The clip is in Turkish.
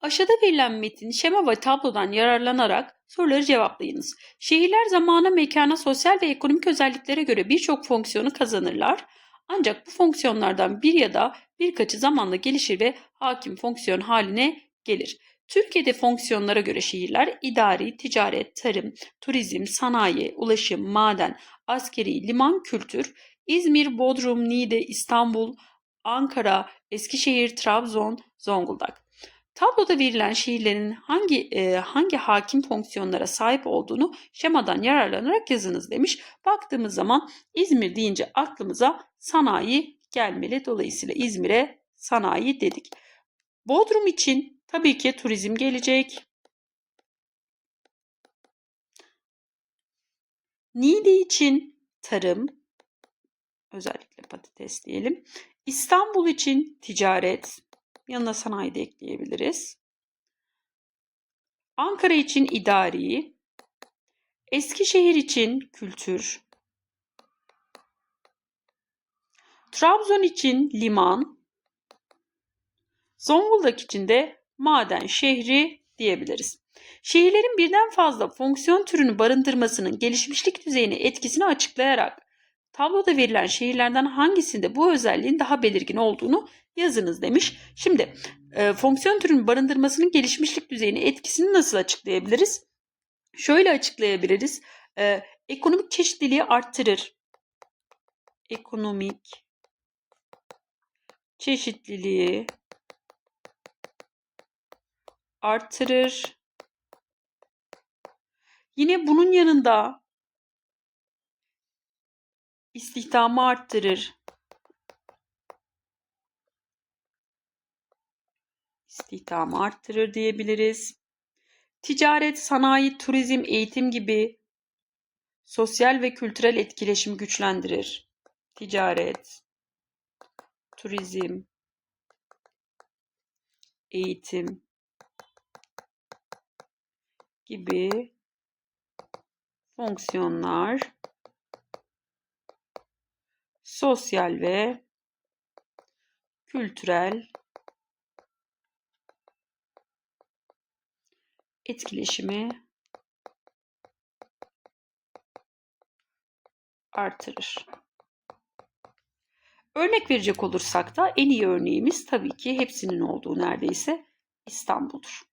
Aşağıda verilen metin, şema ve tablodan yararlanarak soruları cevaplayınız. Şehirler zamana, mekana, sosyal ve ekonomik özelliklere göre birçok fonksiyonu kazanırlar. Ancak bu fonksiyonlardan bir ya da birkaçı zamanla gelişir ve hakim fonksiyon haline gelir. Türkiye'de fonksiyonlara göre şehirler idari, ticaret, tarım, turizm, sanayi, ulaşım, maden, askeri, liman, kültür, İzmir, Bodrum, Niğde, İstanbul, Ankara, Eskişehir, Trabzon, Zonguldak. Tabloda verilen şehirlerin hangi e, hangi hakim fonksiyonlara sahip olduğunu şemadan yararlanarak yazınız demiş. Baktığımız zaman İzmir deyince aklımıza sanayi gelmeli. Dolayısıyla İzmir'e sanayi dedik. Bodrum için tabii ki turizm gelecek. Niğde için tarım, özellikle patates diyelim. İstanbul için ticaret, yanına sanayi de ekleyebiliriz. Ankara için idari, Eskişehir için kültür, Trabzon için liman, Zonguldak için de maden şehri diyebiliriz. Şehirlerin birden fazla fonksiyon türünü barındırmasının gelişmişlik düzeyine etkisini açıklayarak tabloda verilen şehirlerden hangisinde bu özelliğin daha belirgin olduğunu yazınız demiş. Şimdi e, fonksiyon türünün barındırmasının gelişmişlik düzeyine etkisini nasıl açıklayabiliriz? Şöyle açıklayabiliriz. E, ekonomik çeşitliliği arttırır. Ekonomik çeşitliliği arttırır. Yine bunun yanında istihdamı arttırır. İstihdamı arttırır diyebiliriz. Ticaret, sanayi, turizm, eğitim gibi sosyal ve kültürel etkileşimi güçlendirir. Ticaret, turizm, eğitim gibi fonksiyonlar sosyal ve kültürel etkileşimi artırır. Örnek verecek olursak da en iyi örneğimiz tabii ki hepsinin olduğu neredeyse İstanbul'dur.